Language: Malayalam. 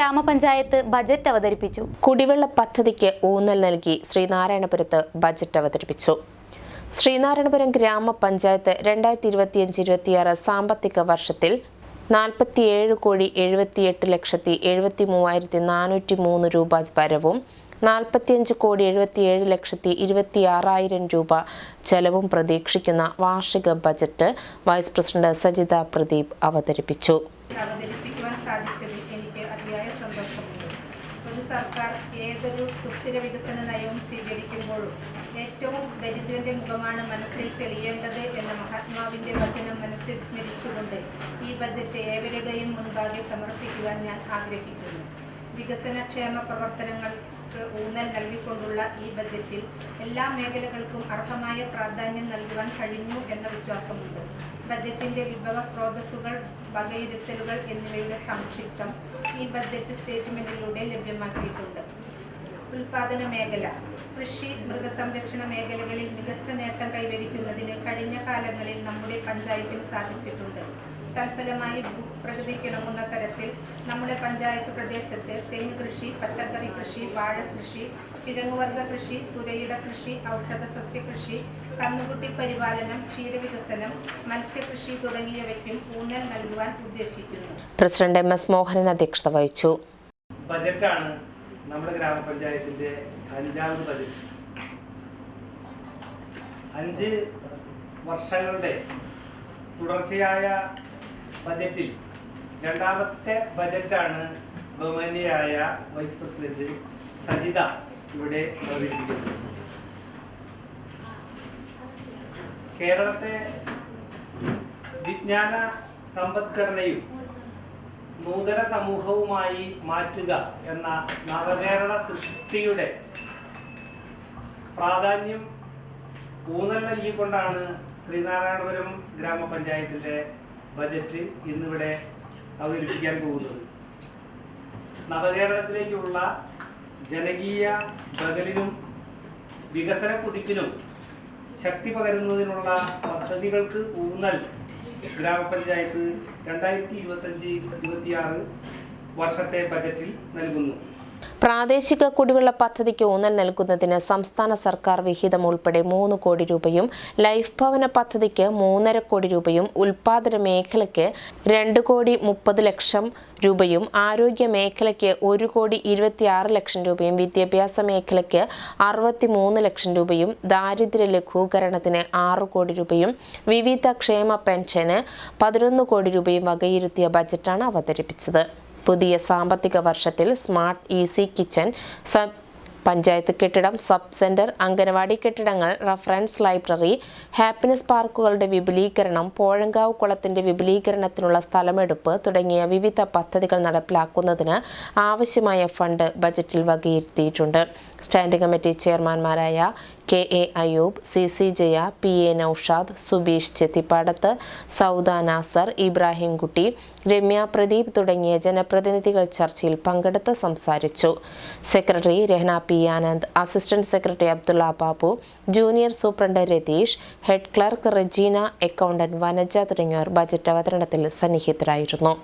ഗ്രാമപഞ്ചായത്ത് ബജറ്റ് അവതരിപ്പിച്ചു. കുടിവെള്ള പദ്ധതിക്ക് ഊന്നൽ നൽകി ശ്രീനാരായണപുരത്ത് ബജറ്റ് അവതരിപ്പിച്ചു. ശ്രീനാരായണപുരം ഗ്രാമപഞ്ചായത്ത് രണ്ടായിരത്തി ഇരുപത്തിയഞ്ച് ഇരുപത്തിയാറ് സാമ്പത്തിക വർഷത്തിൽ നാൽപ്പത്തിയേഴ് കോടി എഴുപത്തിയെട്ട് ലക്ഷത്തി എഴുപത്തി മൂവായിരത്തി നാനൂറ്റി മൂന്ന് രൂപ വരവും നാൽപ്പത്തിയഞ്ച് കോടി എഴുപത്തിയേഴ് ലക്ഷത്തി ഇരുപത്തി ആറായിരം രൂപ ചെലവും പ്രതീക്ഷിക്കുന്ന വാർഷിക budget vice president Sajitha Pradeep അവതരിപ്പിച്ചു. സർക്കാർ ഏതൊരു സുസ്ഥിര വികസന നയവും സ്വീകരിക്കുമ്പോഴും ഏറ്റവും ദരിദ്രന്റെ മുഖമാണ് മനസ്സിൽ തെളിയേണ്ടത് എന്ന മഹാത്മാവിന്റെ വചനം മനസ്സിൽ സ്മരിച്ചുകൊണ്ട് ഈ ബജറ്റ് ഏവരുടെയും മുൻപാകെ സമർപ്പിക്കുവാൻ ഞാൻ ആഗ്രഹിക്കുന്നു. വികസനക്ഷേമ പ്രവർത്തനങ്ങൾക്ക് ഊന്നൽ നൽകിക്കൊണ്ടുള്ള ഈ ബജറ്റിൽ എല്ലാ മേഖലകൾക്കും അർഹമായ പ്രാധാന്യം നൽകുവാൻ കഴിഞ്ഞു എന്ന വിശ്വാസമുണ്ട്. ബജറ്റിന്റെ വിഭവ സ്രോതസ്സുകൾ വകയിരുത്തലുകൾ എന്നിവയുടെ സംക്ഷിപ്തം ഈ ബജറ്റ് സ്റ്റേറ്റ്മെന്റിലൂടെ ലഭ്യമാക്കിയിട്ടുണ്ട്. ഉൽപാദന മേഖല കൃഷി മൃഗസംരക്ഷണ മേഖലകളിൽ മികച്ച നേട്ടം കൈവരിക്കുന്നതിന് കഴിഞ്ഞ കാലങ്ങളിൽ നമ്മുടെ പഞ്ചായത്തിന് സാധിച്ചിട്ടുണ്ട്. തൽഫലമായി പ്രകൃതിക്കിണങ്ങുന്ന തരത്തിൽ നമ്മുടെ പഞ്ചായത്ത് പ്രദേശത്ത് തെങ്ങ് കൃഷി പച്ചക്കറി കൃഷി വാഴ കൃഷി കിഴങ്ങുവർഗ കൃഷി പുരയിട കൃഷി ഔഷധ സസ്യകൃഷി കന്നുകുട്ടി പരിപാലനം ക്ഷീരവികസനം മത്സ്യകൃഷി തുടങ്ങിയവയ്ക്കും ഊന്നൽ നൽകുവാൻ ഉദ്ദേശിക്കുന്നു. പ്രസിഡന്റ് എം എസ് മോഹനൻ അധ്യക്ഷത വഹിച്ചു. ബജറ്റാണ് നമ്മുടെ ഗ്രാമപഞ്ചായത്തിന്റെ അഞ്ചാമത് ബജറ്റ്. അഞ്ച് വർഷങ്ങളുടെ തുടർച്ചയായ ബജറ്റിൽ. രണ്ടാമത്തെ ബജറ്റാണ് ബഹുമാന്യയായ വൈസ് പ്രസിഡന്റ് സജിത ഇവിടെ അവതരിപ്പിക്കുന്നത്. കേരളത്തെ വിജ്ഞാന സമ്പദ്ഘടനയും നൂതന സമൂഹവുമായി മാറ്റുക എന്ന നവകേരള സൃഷ്ടിയുടെ പ്രാധാന്യം ഊന്നൽ നൽകിക്കൊണ്ടാണ് ശ്രീനാരായണപുരം ഗ്രാമപഞ്ചായത്തിന്റെ ബജറ്റ് ഇന്നിവിടെ അവതരിപ്പിക്കാൻ പോകുന്നത്. നവകേരളത്തിലേക്കുള്ള ജനകീയ ബദലിനും വികസന കുതിപ്പിനും ശക്തി പകരുന്നതിനുള്ള പദ്ധതികൾക്ക് ഊന്നൽ ഗ്രാമപഞ്ചായത്ത് രണ്ടായിരത്തി ഇരുപത്തഞ്ച് ഇരുപത്തിയാറ് വർഷത്തെ ബജറ്റിൽ നൽകുന്നു. പ്രാദേശിക കുടിവെള്ള പദ്ധതിക്ക് ഊന്നൽ നൽകുന്നതിന് സംസ്ഥാന സർക്കാർ വിഹിതം ഉൾപ്പെടെ മൂന്ന് കോടി രൂപയും ലൈഫ് ഭവന പദ്ധതിക്ക് മൂന്നര കോടി രൂപയും ഉൽപാദന മേഖലയ്ക്ക് രണ്ട് കോടി മുപ്പത് ലക്ഷം രൂപയും ആരോഗ്യ മേഖലയ്ക്ക് ഒരു കോടി ഇരുപത്തിയാറ് ലക്ഷം രൂപയും വിദ്യാഭ്യാസ മേഖലയ്ക്ക് അറുപത്തി മൂന്ന് ലക്ഷം രൂപയും ദാരിദ്ര്യ ലഘൂകരണത്തിന് ആറ് കോടി രൂപയും വിവിധ ക്ഷേമ പെൻഷന് പതിനൊന്ന് കോടി രൂപയും വകയിരുത്തിയ ബജറ്റാണ് അവതരിപ്പിച്ചത്. പുതിയ സാമ്പത്തിക വർഷത്തിൽ smart easy kitchen sub panchayat കെട്ടിടം സബ് സെന്റർ അംഗനവാടി കെട്ടിടങ്ങൾ റഫറൻസ് ലൈബ്രറി ഹാപ്പിനെസ് പാർക്കുകളുടെ വിപുലീകരണം പോഴങ്കാവ് കുളത്തിന്റെ വിപുലീകരണത്തിനുള്ള സ്ഥലമെടുപ്പ് തുടങ്ങിയ വിവിധ പദ്ധതികൾ നടപ്പിലാക്കുന്നതിന് ആവശ്യമായ ഫണ്ട് ബജറ്റിൽ വകയിരുത്തിയിട്ടുണ്ട്. Standing committee ചെയർമാൻമാരായ K A Ayub C C Jaya P A Noushad Subeesh Chethippadath Sauda Nasar Ibrahim Kutty Ramya Pradeep തുടങ്ങിയ ജനപ്രതിനിധികൾ ചർച്ചയിൽ പങ്കെടുത്ത് സംസാരിച്ചു. Secretary Rahna P Anand assistant secretary Abdulla Babu junior superintendent Ratheesh head clerk Regina accountant Vanaja തുടങ്ങിയവർ ബജറ്റ് അവതരണത്തിൽ സന്നിഹിതരായിരുന്നു.